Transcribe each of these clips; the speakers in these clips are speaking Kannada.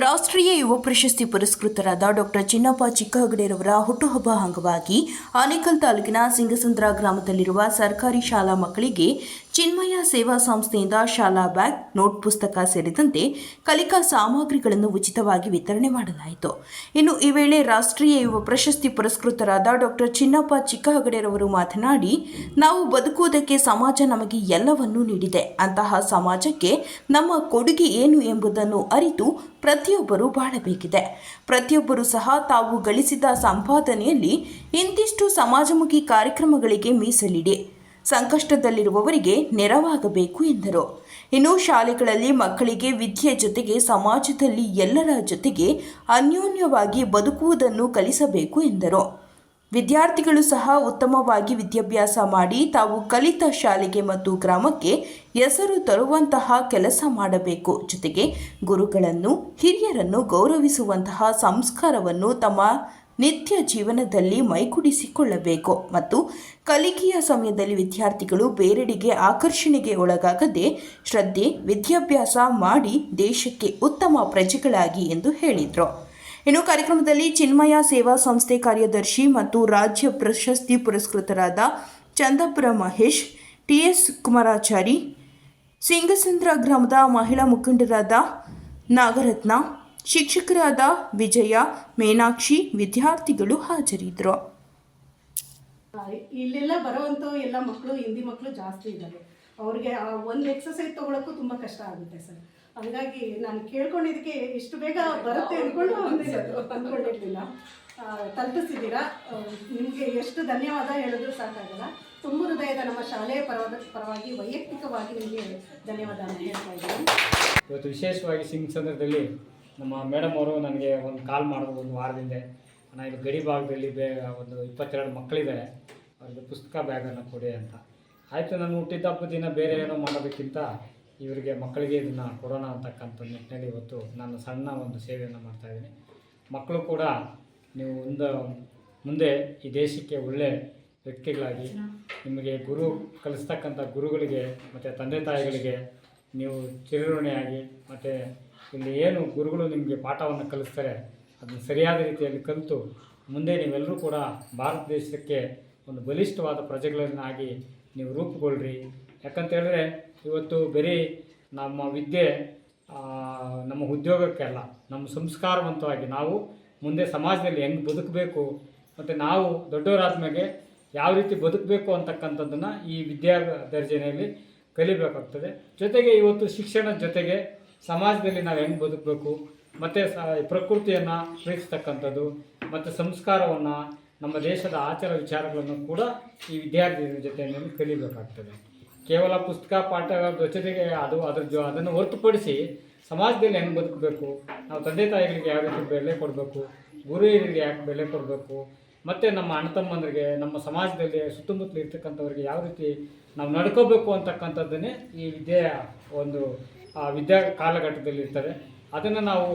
ರಾಷ್ಟ್ರೀಯ ಯುವ ಪ್ರಶಸ್ತಿ ಪುರಸ್ಕೃತರಾದ ಡಾಕ್ಟರ್ ಚಿನ್ನಪ್ಪ ಚಿಕ್ಕಹಗಡೆರವರ ಹುಟ್ಟುಹಬ್ಬ ಅಂಗವಾಗಿ ಆನೇಕಲ್ ತಾಲೂಕಿನ ಸಿಂಗಸಂದ್ರ ಗ್ರಾಮದಲ್ಲಿರುವ ಸರ್ಕಾರಿ ಶಾಲಾ ಮಕ್ಕಳಿಗೆ ಚಿನ್ಮಯ ಸೇವಾ ಸಂಸ್ಥೆಯಿಂದ ಶಾಲಾ ಬ್ಯಾಗ್, ನೋಟ್ ಪುಸ್ತಕ ಸೇರಿದಂತೆ ಕಲಿಕಾ ಸಾಮಗ್ರಿಗಳನ್ನು ಉಚಿತವಾಗಿ ವಿತರಣೆ ಮಾಡಲಾಯಿತು. ಇನ್ನು ಈ ವೇಳೆ ರಾಷ್ಟ್ರೀಯ ಯುವ ಪ್ರಶಸ್ತಿ ಪುರಸ್ಕೃತರಾದ ಡಾಕ್ಟರ್ ಚಿನ್ನಪ್ಪ ಚಿಕ್ಕಹಗಡೆರವರು ಮಾತನಾಡಿ, ನಾವು ಬದುಕುವುದಕ್ಕೆ ಸಮಾಜ ನಮಗೆ ಎಲ್ಲವನ್ನೂ ನೀಡಿದೆ. ಅಂತಹ ಸಮಾಜಕ್ಕೆ ನಮ್ಮ ಕೊಡುಗೆ ಏನು ಎಂಬುದನ್ನು ಅರಿತು ಪ್ರತಿಯೊಬ್ಬರು ಬಾಳಬೇಕಿದೆ. ಪ್ರತಿಯೊಬ್ಬರು ಸಹ ತಾವು ಗಳಿಸಿದ ಸಂಪಾದನೆಯಲ್ಲಿ ಇಂತಿಷ್ಟು ಸಮಾಜಮುಖಿ ಕಾರ್ಯಕ್ರಮಗಳಿಗೆ ಮೀಸಲಿಡಿ. ಸಂಕಷ್ಟದಲ್ಲಿರುವವರಿಗೆ ನೆರವಾಗಬೇಕು ಎಂದರು. ಇನ್ನು ಶಾಲೆಗಳಲ್ಲಿ ಮಕ್ಕಳಿಗೆ ವಿದ್ಯೆ ಜೊತೆಗೆ ಸಮಾಜದಲ್ಲಿ ಎಲ್ಲರ ಜೊತೆಗೆ ಅನ್ಯೋನ್ಯವಾಗಿ ಬದುಕುವುದನ್ನು ಕಲಿಸಬೇಕು ಎಂದರು. ವಿದ್ಯಾರ್ಥಿಗಳು ಸಹ ಉತ್ತಮವಾಗಿ ವಿದ್ಯಾಭ್ಯಾಸ ಮಾಡಿ ತಾವು ಕಲಿತ ಶಾಲೆಗೆ ಮತ್ತು ಗ್ರಾಮಕ್ಕೆ ಹೆಸರು ತರುವಂತಹ ಕೆಲಸ ಮಾಡಬೇಕು. ಜೊತೆಗೆ ಗುರುಗಳನ್ನು, ಹಿರಿಯರನ್ನು ಗೌರವಿಸುವಂತಹ ಸಂಸ್ಕಾರವನ್ನು ತಮ್ಮ ನಿತ್ಯ ಜೀವನದಲ್ಲಿ ಮೈಗೂಡಿಸಿಕೊಳ್ಳಬೇಕು. ಮತ್ತು ಕಲಿಕೆಯ ಸಮಯದಲ್ಲಿ ವಿದ್ಯಾರ್ಥಿಗಳು ಬೇರೆಡೆಗೆ ಆಕರ್ಷಣೆಗೆ ಒಳಗಾಗದೆ ಶ್ರದ್ಧೆ, ವಿದ್ಯಾಭ್ಯಾಸ ಮಾಡಿ ದೇಶಕ್ಕೆ ಉತ್ತಮ ಪ್ರಜೆಗಳಾಗಿ ಎಂದು ಹೇಳಿದರು. ಇನ್ನು ಕಾರ್ಯಕ್ರಮದಲ್ಲಿ ಚಿನ್ಮಯ ಸೇವಾ ಸಂಸ್ಥೆ ಕಾರ್ಯದರ್ಶಿ ಮತ್ತು ರಾಜ್ಯ ಪ್ರಶಸ್ತಿ ಪುರಸ್ಕೃತರಾದ ಚಂದಪುರ ಮಹೇಶ್, ಟಿಎಸ್ ಕುಮಾರಾಚಾರಿ, ಸಿಂಗಸಂದ್ರ ಗ್ರಾಮದ ಮಹಿಳಾ ಮುಖಂಡರಾದ ನಾಗರತ್ನ, ಶಿಕ್ಷಕರಾದ ವಿಜಯ, ಮೀನಾಕ್ಷಿ ವಿದ್ಯಾರ್ಥಿಗಳು ಹಾಜರಿದ್ದರು. ಇಲ್ಲೆಲ್ಲ ಬರುವಂತ ಎಲ್ಲ ಮಕ್ಕಳು, ಹಿಂದಿ ಮಕ್ಕಳು ಜಾಸ್ತಿ ಇದ್ದಾರೆ. ಅವ್ರಿಗೆ ಒಂದು ಎಕ್ಸಸೈಸ್ ತೊಗೊಳಕ್ಕೂ ತುಂಬ ಕಷ್ಟ ಆಗುತ್ತೆ ಸರ್. ಹಂಗಾಗಿ ನಾನು ಕೇಳ್ಕೊಂಡಿದ್ದಕ್ಕೆ ಇಷ್ಟು ಬೇಗ ಬರುತ್ತೆ ಅಂದ್ಕೊಂಡು ಅಂದ್ಕೊಂಡಿರ್ಲಿಲ್ಲ. ತಲುಪಿಸಿದ್ದೀರಾ? ನಿಮಗೆ ಎಷ್ಟು ಧನ್ಯವಾದ ಹೇಳಿದ್ರು ಸಾಕಾಗಲ್ಲ. ತುಂಬ ಹೃದಯದ ನಮ್ಮ ಶಾಲೆಯ ಪರವಾದ ಪರವಾಗಿ ವೈಯಕ್ತಿಕವಾಗಿ ನಿಮಗೆ ಧನ್ಯವಾದ ಹೇಳ್ತಾ ಇದ್ದೀನಿ. ಇವತ್ತು ವಿಶೇಷವಾಗಿ ಸಿಂಗಸಂದ್ರದಲ್ಲಿ ನಮ್ಮ ಮೇಡಮ್ ಅವರು ನನಗೆ ಒಂದು ಕಾಲ್ ಮಾಡೋದು ಒಂದು ವಾರದಿಂದ. ನಾನು ಇಲ್ಲಿ ಗಡಿ ಭಾಗದಲ್ಲಿ ಬೇ ಒಂದು ಇಪ್ಪತ್ತೆರಡು ಮಕ್ಕಳಿದ್ದಾರೆ. ಅವ್ರಿಗೆ ಪುಸ್ತಕ ಬ್ಯಾಗನ್ನು ಕೊಡಿ ಅಂತ. ಆಯಿತು ನಾನು ಹುಟ್ಟಿದ ಹಬ್ಬದ ದಿನ ಬೇರೆ ಏನೋ ಮಾಡೋದಕ್ಕಿಂತ ಇವರಿಗೆ ಮಕ್ಕಳಿಗೆ ಇದನ್ನು ಕೊಡೋಣ ಅಂತಕ್ಕಂಥ ನಿಟ್ಟಿನಲ್ಲಿ ಇವತ್ತು ನಾನು ಸಣ್ಣ ಒಂದು ಸೇವೆಯನ್ನು ಮಾಡ್ತಾಯಿದ್ದೀನಿ ಮಕ್ಕಳು ಕೂಡ ನೀವು ಒಂದು ಮುಂದೆ ಈ ದೇಶಕ್ಕೆ ಒಳ್ಳೆ ವ್ಯಕ್ತಿಗಳಾಗಿ ನಿಮಗೆ ಗುರು ಕಲಿಸ್ತಕ್ಕಂಥ ಗುರುಗಳಿಗೆ ಮತ್ತು ತಂದೆ ತಾಯಿಗಳಿಗೆ ನೀವು ಚಿರಋಣಿಯಾಗಿ ಮತ್ತು ಇಲ್ಲಿ ಏನು ಗುರುಗಳು ನಿಮಗೆ ಪಾಠವನ್ನು ಕಲಿಸ್ತಾರೆ ಅದನ್ನು ಸರಿಯಾದ ರೀತಿಯಲ್ಲಿ ಕಲಿತು ಮುಂದೆ ನೀವೆಲ್ಲರೂ ಕೂಡ ಭಾರತ ದೇಶಕ್ಕೆ ಒಂದು ಬಲಿಷ್ಠವಾದ ಪ್ರಜೆಗಳನ್ನಾಗಿ ನೀವು ರೂಪುಗೊಳ್ಳ್ರಿ ಯಾಕಂತ ಹೇಳಿದ್ರೆ ಇವತ್ತು ಬರೀ ನಮ್ಮ ವಿದ್ಯೆ ನಮ್ಮ ಉದ್ಯೋಗಕ್ಕೆ ಅಲ್ಲ, ನಮ್ಮ ಸಂಸ್ಕಾರವಂತವಾಗಿ ನಾವು ಮುಂದೆ ಸಮಾಜದಲ್ಲಿ ಹೆಂಗೆ ಬದುಕಬೇಕು, ಮತ್ತು ನಾವು ದೊಡ್ಡವರಾದ ಮೇಲೆ ಯಾವ ರೀತಿ ಬದುಕಬೇಕು ಅಂತಕ್ಕಂಥದ್ದನ್ನು ಈ ವಿದ್ಯಾ ದರ್ಜನೆಯಲ್ಲಿ ಕಲಿಬೇಕಾಗ್ತದೆ. ಜೊತೆಗೆ ಇವತ್ತು ಶಿಕ್ಷಣದ ಜೊತೆಗೆ ಸಮಾಜದಲ್ಲಿ ನಾವು ಹೆಂಗೆ ಬದುಕಬೇಕು, ಮತ್ತು ಸ, ಪ್ರಕೃತಿಯನ್ನು ಪ್ರೀತಿಸ್ತಕ್ಕಂಥದ್ದು, ಮತ್ತು ಸಂಸ್ಕಾರವನ್ನು ನಮ್ಮ ದೇಶದ ಆಚಾರ ವಿಚಾರಗಳನ್ನು ಕೂಡ ಈ ವಿದ್ಯಾರ್ಥಿಗಳ ಜೊತೆ ಕಲಿಬೇಕಾಗ್ತದೆ. ಕೇವಲ ಪುಸ್ತಕ, ಪಾಠ ಜೊತೆಗೆ ಅದು ಅದ್ರ ಜೊ, ಅದನ್ನು ಹೊರತುಪಡಿಸಿ ಸಮಾಜದಲ್ಲಿ ಹೆಂಗೆ ಬದುಕಬೇಕು? ನಾವು ತಂದೆ ತಾಯಿಗಳಿಗೆ ಯಾವ ರೀತಿ ಬೆಲೆ ಕೊಡಬೇಕು? ಗುರು ಹಿರಿಯರಿಗೆ ಯಾಕೆ ಬೆಲೆ ಕೊಡಬೇಕು? ಮತ್ತು ನಮ್ಮ ಅಣ್ಣ ತಮ್ಮಂದರಿಗೆ, ನಮ್ಮ ಸಮಾಜದಲ್ಲಿ ಸುತ್ತಮುತ್ತಲು ಇರ್ತಕ್ಕಂಥವ್ರಿಗೆ ಯಾವ ರೀತಿ ನಾವು ನಡ್ಕೋಬೇಕು ಅಂತಕ್ಕಂಥದ್ದನ್ನೇ ಈ ವಿದ್ಯೆಯ ಒಂದು ವಿದ್ಯಾ ಕಾಲಘಟ್ಟದಲ್ಲಿ ಇರ್ತಾರೆ ಅದನ್ನು ನಾವು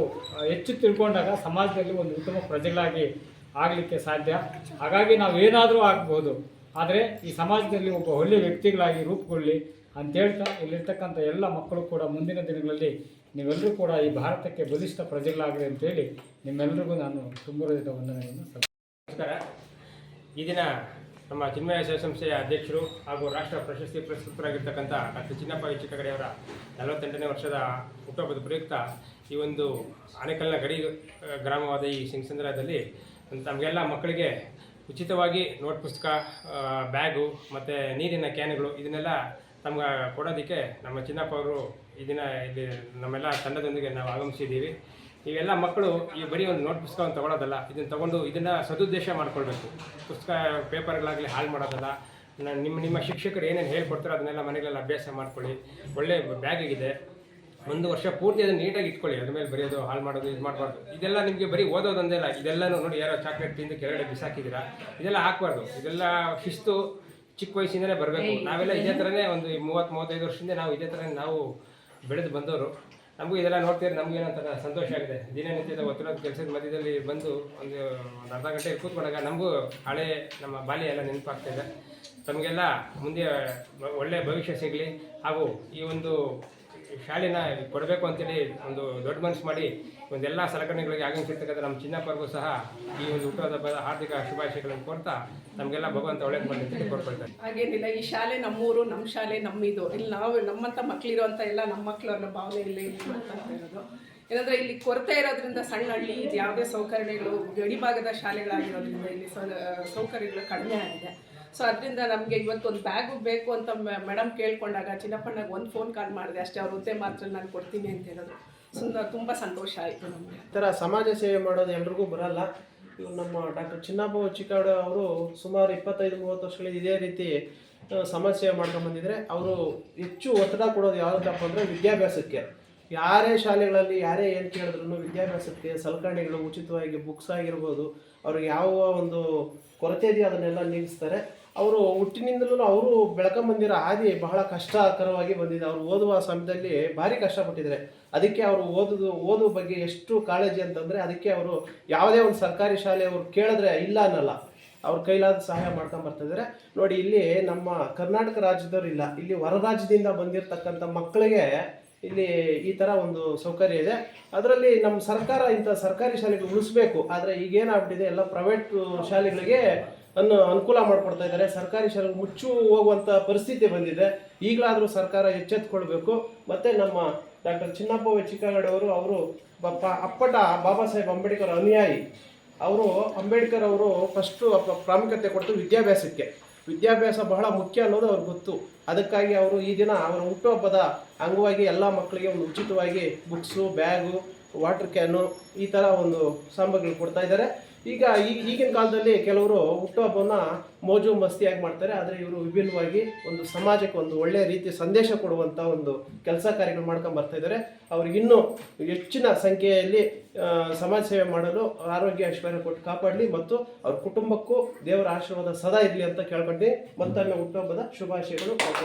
ಹೆಚ್ಚು ತಿಳ್ಕೊಂಡಾಗ ಸಮಾಜದಲ್ಲಿ ಒಂದು ಉತ್ತಮ ಪ್ರಜೆಗಳಾಗಿ ಆಗಲಿಕ್ಕೆ ಸಾಧ್ಯ. ಹಾಗಾಗಿ ನಾವು ಏನಾದರೂ ಆಗ್ಬೋದು. ಆದರೆ ಈ ಸಮಾಜದಲ್ಲಿ ಒಬ್ಬ ಒಳ್ಳೆಯ ವ್ಯಕ್ತಿಗಳಾಗಿ ರೂಪುಗೊಳ್ಳಿ ಅಂತ ಹೇಳ್ತಾ ಇಲ್ಲಿರ್ತಕ್ಕಂಥ ಎಲ್ಲ ಮಕ್ಕಳು ಕೂಡ ಮುಂದಿನ ದಿನಗಳಲ್ಲಿ ನೀವೆಲ್ಲರೂ ಕೂಡ ಈ ಭಾರತಕ್ಕೆ ಬಲಿಷ್ಠ ಪ್ರಜೆಗಳಾಗಲಿ ಅಂತೇಳಿ ನಿಮ್ಮೆಲ್ಲರಿಗೂ ನಾನು ತುಂಬ ಸಲ್ಲಿಸ್ತೇನೆ. ನಮಸ್ಕಾರ ಈ ದಿನ ನಮ್ಮ ಚಿನ್ಮಯ ಸಂಸ್ಥೆಯ ಅಧ್ಯಕ್ಷರು ಹಾಗೂ ರಾಷ್ಟ್ರ ಪ್ರಶಸ್ತಿ ಪುರಸ್ಕೃತರಾಗಿರ್ತಕ್ಕಂಥ ಡಾಕ್ಟರ್ ಚಿನ್ನಪ್ಪ ಚಿಕ್ಕಗಡೆಯವರ ನಲವತ್ತೆಂಟನೇ ವರ್ಷದ ಹುಟ್ಟುಹಬ್ಬದ ಪ್ರಯುಕ್ತ ಈ ಒಂದು ಆನೇಕಲ್ನ ಗಡಿ ಗ್ರಾಮವಾದ ಈ ಸಿಂಗಸಂದ್ರದಲ್ಲಿ ತಮಗೆಲ್ಲ ಮಕ್ಕಳಿಗೆ ಉಚಿತವಾಗಿ ನೋಟ್ ಪುಸ್ತಕ ಬ್ಯಾಗು, ಮತ್ತು ನೀರಿನ ಕ್ಯಾನ್ಗಳು ಇದನ್ನೆಲ್ಲ ನಮ್ಗೆ ಕೊಡೋದಕ್ಕೆ ನಮ್ಮ ಚಿನ್ನಪ್ಪ ಅವರು ಇದನ್ನ ದಿನ ಇಲ್ಲಿ ನಮ್ಮೆಲ್ಲ ತಂಡದೊಂದಿಗೆ ನಾವು ಆಗಮಿಸಿದ್ದೀವಿ. ಇವೆಲ್ಲ ಮಕ್ಕಳು ಈ ಬರೀ ಒಂದು ನೋಟ್ ಪುಸ್ತಕವನ್ನು ತೊಗೊಳೋದಲ್ಲ, ಇದನ್ನು ತಗೊಂಡು ಇದನ್ನು ಸದುದ್ದೇಶ ಮಾಡ್ಕೊಳ್ಬೇಕು. ಪುಸ್ತಕ ಪೇಪರ್ಗಳಾಗಲಿ ಹಾಳು ಮಾಡೋದಲ್ಲ ನಿಮ್ಮ ನಿಮ್ಮ ಶಿಕ್ಷಕರು ಏನೇನು ಹೇಳ್ಕೊಡ್ತಾರೋ ಅದನ್ನೆಲ್ಲ ಮನೆಗಳಲ್ಲಿ ಅಭ್ಯಾಸ ಮಾಡ್ಕೊಳ್ಳಿ. ಒಳ್ಳೆ ಬ್ಯಾಗ್ ಇದೆ ಒಂದು ವರ್ಷ ಪೂರ್ತಿ ಅದನ್ನು ನೀಟಾಗಿ ಇಟ್ಕೊಳ್ಳಿ. ಅದ್ರ ಮೇಲೆ ಬರೆಯೋದು ಹಾಳು ಮಾಡೋದು ಇದು ಮಾಡಬಾರ್ದು. ಇದೆಲ್ಲ ನಿಮಗೆ ಬರೀ ಓದೋದೊಂದೇ ಅಲ್ಲ. ಇದೆಲ್ಲನೂ ನೋಡಿ ಯಾರೋ ಚಾಕ್ಲೇಟ್ ತಿಂದು ಕೆಳಗಡೆ ಬಿಸಾಕಿದ್ದೀರಾ? ಇದೆಲ್ಲ ಹಾಕಬಾರ್ದು. ಇದೆಲ್ಲ ಶಿಸ್ತು ಚಿಕ್ಕ ವಯಸ್ಸಿಂದಲೇ ಬರಬೇಕು. ನಾವೆಲ್ಲ ಇದೇ ಥರನೇ ಒಂದು ಮೂವತ್ತು ಮೂವತ್ತೈದು ವರ್ಷದಿಂದ ನಾವು ಇದೇ ಥರ ನಾವು ಬೆಳೆದು ಬಂದವರು. ನಮಗೂ ಇದೆಲ್ಲ ನೋಡ್ತಿದ್ರೆ ನಮಗೂ ಏನಂತ ಸಂತೋಷ ಆಗಿದೆ. ದಿನನಿತ್ಯದ ಒತ್ತಡದ ಕೆಲಸದ ಮಧ್ಯದಲ್ಲಿ ಬಂದು ಒಂದು ಒಂದು ಅರ್ಧ ಗಂಟೆ ಕೂತ್ಕೊಂಡಾಗ ನಮಗೂ ಹಳೆ ನಮ್ಮ ಬಾಲ್ಯ ಎಲ್ಲ ನೆನಪಾಗ್ತಿದೆ ತಮಗೆಲ್ಲ ಮುಂದೆ ಒಳ್ಳೆಯ ಭವಿಷ್ಯ ಸಿಗಲಿ. ಹಾಗೂ ಈ ಒಂದು ಶಾಲೆನ ಕೊಡಬೇಕು ಅಂತೇಳಿ ಒಂದು ದೊಡ್ಡ ಮನಸ್ಸು ಮಾಡಿ ಒಂದೆಲ್ಲ ಸಲಕರಣೆಗಳಿಗೆ ಆಗಮಿಸಿರ್ತಕ್ಕಂಥ ನಮ್ಮ ಚಿನ್ನಪ್ಪರಿಗೂ ಸಹ ಈ ಒಂದು ಹುಟ್ಟುಹಬ್ಬದ ಹಾರ್ದಿಕ ಶುಭಾಶಯಗಳನ್ನು ಕೋರ್ತಾ ನಮಗೆಲ್ಲ ಭಗವಂತ ಒಳ್ಳೇದು ಮಾಡಿ ಅಂತ ಕೋರ್ಕೊಳ್ತಾರೆ. ಹಾಗೇನಿಲ್ಲ, ಈ ಶಾಲೆ ನಮ್ಮೂರು, ನಮ್ಮ ಶಾಲೆ ನಮ್ಮಿದು. ಇಲ್ಲಿ ನಾವು, ನಮ್ಮಂಥ ಮಕ್ಕಳಿರುವಂಥ ಎಲ್ಲ ನಮ್ಮ ಮಕ್ಕಳು ಅನ್ನೋ ಭಾವನೆ ಇಲ್ಲಿ ಇರೋದು. ಏನಂದರೆ ಇಲ್ಲಿ ಕೊರತೆ ಇರೋದ್ರಿಂದ ಸಣ್ಣ ಹಳ್ಳಿ ಯಾವುದೇ ಸೌಕರ್ಯಗಳು ಗಡಿಭಾಗದ ಶಾಲೆಗಳಾಗಿರೋದ್ರಿಂದ ಇಲ್ಲಿ ಸೌಕರ್ಯಗಳು ಕಡಿಮೆ ಆಗಿದೆ. ಸೊ ಅದರಿಂದ ನಮಗೆ ಇವತ್ತೊಂದು ಬ್ಯಾಗು ಬೇಕು ಅಂತ ಮೇಡಮ್ ಕೇಳ್ಕೊಂಡಾಗ ಚಿನ್ನಪ್ಪಣ್ಣಗೆ ಒಂದು ಫೋನ್ ಕಾಲ್ ಮಾಡಿದೆ. ಅಷ್ಟೇ, ಅವ್ರ ಹುದ್ದೆ ಮಾತ್ರ ನಾನು ಕೊಡ್ತೀನಿ ಅಂತ ಹೇಳಿದ್ರು. ಸುಂದರ ತುಂಬ ಸಂತೋಷ ಆಯಿತು ನಮಗೆ. ಈ ಥರ ಸಮಾಜ ಸೇವೆ ಮಾಡೋದು ಎಲ್ರಿಗೂ ಬರಲ್ಲ. ಇವ್ರು ನಮ್ಮ ಡಾಕ್ಟರ್ ಚಿನ್ನಪ್ಪ ಚಿಕ್ಕಾಡ ಅವರು ಸುಮಾರು ಇಪ್ಪತ್ತೈದು, ಮೂವತ್ತು ವರ್ಷಗಳಿಂದ ಇದೇ ರೀತಿ ಸೇವೆ ಮಾಡ್ಕೊಂಡು ಬಂದಿದ್ರೆ, ಅವರು ಹೆಚ್ಚು ಒತ್ತಡ ಕೊಡೋದು ಯಾವುದಪ್ಪ ಅಂದರೆ ವಿದ್ಯಾಭ್ಯಾಸಕ್ಕೆ. ಯಾರೇ ಶಾಲೆಗಳಲ್ಲಿ ಯಾರೇ ಏನು ಕೇಳಿದ್ರು ವಿದ್ಯಾಭ್ಯಾಸಕ್ಕೆ, ಸಲಕರಣೆಗಳು ಉಚಿತವಾಗಿ ಬುಕ್ಸ್ ಆಗಿರ್ಬೋದು, ಅವ್ರಿಗೆ ಯಾವ ಒಂದು ಕೊರತೆ ಇದೆಯೋ ಅದನ್ನೆಲ್ಲ ನೀಗಿಸ್ತಾರೆ ಅವರು ಹುಟ್ಟಿನಿಂದಲೂ ಅವರು ಬೆಳ್ಕೊಂಬಂದಿರೋ ಹಾದಿ ಬಹಳ ಕಷ್ಟಕರವಾಗಿ ಬಂದಿದೆ. ಅವರು ಓದುವ ಸಮಯದಲ್ಲಿ ಭಾರಿ ಕಷ್ಟಪಟ್ಟಿದ್ದಾರೆ. ಅದಕ್ಕೆ ಅವರು ಓದೋದು ಓದೋ ಬಗ್ಗೆ ಎಷ್ಟು ಕಾಳಜಿ ಅಂತಂದರೆ ಅದಕ್ಕೆ ಅವರು ಯಾವುದೇ ಒಂದು ಸರ್ಕಾರಿ ಶಾಲೆ ಅವರು ಕೇಳಿದ್ರೆ ಇಲ್ಲ ಅನ್ನಲ್ಲ. ಅವ್ರ ಕೈಲಾದ ಸಹಾಯ ಮಾಡ್ಕೊಂಬರ್ತಿದ್ದಾರೆ ನೋಡಿ, ಇಲ್ಲಿ ನಮ್ಮ ಕರ್ನಾಟಕ ರಾಜ್ಯದವರು ಇಲ್ಲ. ಇಲ್ಲಿ ಹೊರ ರಾಜ್ಯದಿಂದ ಬಂದಿರತಕ್ಕಂಥ ಮಕ್ಕಳಿಗೆ ಇಲ್ಲಿ ಈ ಥರ ಒಂದು ಸೌಕರ್ಯ ಇದೆ. ಅದರಲ್ಲಿ ನಮ್ಮ ಸರ್ಕಾರ ಇಂಥ ಸರ್ಕಾರಿ ಶಾಲೆಗೆ ಉಳಿಸ್ಬೇಕು. ಆದರೆ ಈಗೇನಾಗ್ಬಿಟ್ಟಿದೆ ಎಲ್ಲ ಪ್ರೈವೇಟ್ ಶಾಲೆಗಳಿಗೆ ಅನ್ನು ಅನುಕೂಲ ಮಾಡಿಕೊಡ್ತಾ ಇದ್ದಾರೆ. ಸರ್ಕಾರಿ ಶಾಲೆ ಮುಚ್ಚು ಹೋಗುವಂಥ ಪರಿಸ್ಥಿತಿ ಬಂದಿದೆ. ಈಗಲಾದರೂ ಸರ್ಕಾರ ಎಚ್ಚೆತ್ಕೊಳ್ಬೇಕು. ಮತ್ತು ನಮ್ಮ ಡಾಕ್ಟರ್ ಚಿನ್ನಪ್ಪ ಚಿಕ್ಕಗಡವರು ಅವರು ಬಪ್ಪ ಅಪ್ಪಟ ಬಾಬಾ ಸಾಹೇಬ್ ಅಂಬೇಡ್ಕರ್ ಅನುಯಾಯಿ, ಅವರು ಅಂಬೇಡ್ಕರ್ ಅವರು ಫಸ್ಟು ಪ್ರಾಮುಖ್ಯತೆ ಕೊಟ್ಟು ವಿದ್ಯಾಭ್ಯಾಸಕ್ಕೆ ವಿದ್ಯಾಭ್ಯಾಸ ಬಹಳ ಮುಖ್ಯ ಅನ್ನೋದು ಅವ್ರಿಗೆ ಗೊತ್ತು. ಅದಕ್ಕಾಗಿ ಅವರು ಈ ದಿನ ಅವರ ಹುಟ್ಟುಹಬ್ಬದ ಅಂಗವಾಗಿ ಎಲ್ಲ ಮಕ್ಕಳಿಗೆ ಒಂದು ಉಚಿತವಾಗಿ ಬುಕ್ಸು ಬ್ಯಾಗು ವಾಟರ್ ಕ್ಯಾನು ಈ ಥರ ಒಂದು ಸಾಮಗ್ರಿ ಕೊಡ್ತಾ ಇದ್ದಾರೆ. ಈಗ ಈ- ಈಗಿನ ಕಾಲದಲ್ಲಿ ಕೆಲವರು ಹುಟ್ಟುಹಬ್ಬವನ್ನ ಮೋಜು ಮಸ್ತಿಯಾಗಿ ಮಾಡ್ತಾರೆ, ಆದರೆ ಇವರು ವಿಭಿನ್ನವಾಗಿ ಒಂದು ಸಮಾಜಕ್ಕೆ ಒಂದು ಒಳ್ಳೆಯ ರೀತಿ ಸಂದೇಶ ಕೊಡುವಂಥ ಒಂದು ಕೆಲಸ ಕಾರ್ಯಗಳು ಮಾಡ್ಕೊಂಡು ಬರ್ತಾ ಇದ್ದಾರೆ. ಅವ್ರಿಗೆ ಇನ್ನೂ ಹೆಚ್ಚಿನ ಸಂಖ್ಯೆಯಲ್ಲಿ ಸಮಾಜ ಸೇವೆ ಮಾಡಲು ಆರೋಗ್ಯ ಐಶ್ವರ್ಯ ಕೊಟ್ಟು ಕಾಪಾಡಲಿ ಮತ್ತು ಅವ್ರ ಕುಟುಂಬಕ್ಕೂ ದೇವರ ಆಶೀರ್ವಾದ ಸದಾ ಇರಲಿ ಅಂತ ಕೇಳ್ಕೊಂಡು. ಮತ್ತೊಮ್ಮೆ ಹುಟ್ಟುಹಬ್ಬದ ಶುಭಾಶಯಗಳು.